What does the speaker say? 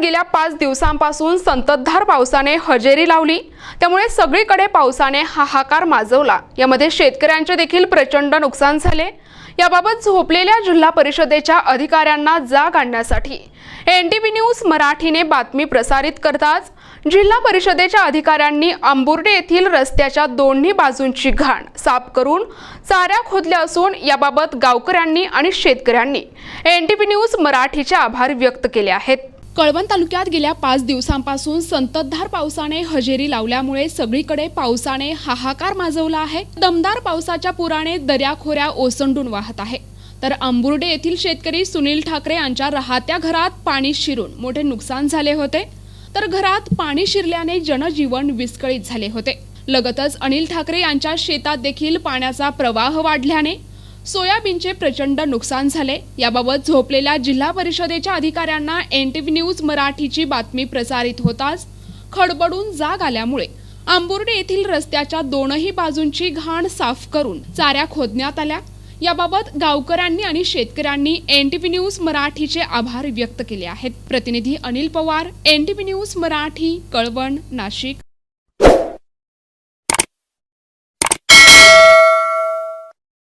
गेल्या पाच दिवसांपासून संततधार पावसाने हजेरी लावली. त्यामुळे सगळीकडे पावसाने हाहाकार माजवला. यामध्ये शेतकऱ्यांचे देखील प्रचंड नुकसान झाले. याबाबत झोपलेल्या जिल्हा परिषदेच्या अधिकाऱ्यांना जाग आणण्यासाठी. एन न्यूज मराठीने बातमी प्रसारित करताच जिल्हा परिषदेच्या अधिकाऱ्यांनी आंबुर्डे येथील रस्त्याच्या दोन्ही बाजूंची घाण साफ करून चाऱ्या खोदल्या असून याबाबत गावकऱ्यांनी आणि शेतकऱ्यांनी एन न्यूज मराठीचे आभार व्यक्त केले आहेत. कळवण तालुक्यात गेल्या पाच दिवसांपासून संततधार पावसाने हजेरी लावल्यामुळे सगळीकडे पावसाने हाहाकार माजवला आहे. दमदार पावसाच्या पुराने दर्याखोऱ्या ओसंडून वाहत आहे. तर आंबुर्डे येथील शेतकरी सुनील ठाकरे यांच्या राहत्या घरात पाणी शिरून मोठे नुकसान झाले होते. तर घरात पाणी शिरल्याने जनजीवन विस्कळीत झाले होते. लगतच अनिल ठाकरे यांच्या शेतात देखील पाण्याचा प्रवाह वाढल्याने सोयाबीनचे प्रचंड नुकसान झाले. याबाबत झोपलेल्या जिल्हा परिषदेच्या अधिकाऱ्यांना एन टी व्ही न्यूज मराठीची बातमी प्रसारित होताच खडबडून जाग आल्यामुळे आंबुर्डे येथील रस्त्याच्या दोनही बाजूंची घाण साफ करून चाऱ्या खोदण्यात आल्या. याबाबत गावकऱ्यांनी आणि शेतकऱ्यांनी एन टी व्ही न्यूज मराठीचे आभार व्यक्त केले आहेत. प्रतिनिधी Anil Pawar N T V news Marathi Kalwan Nashik.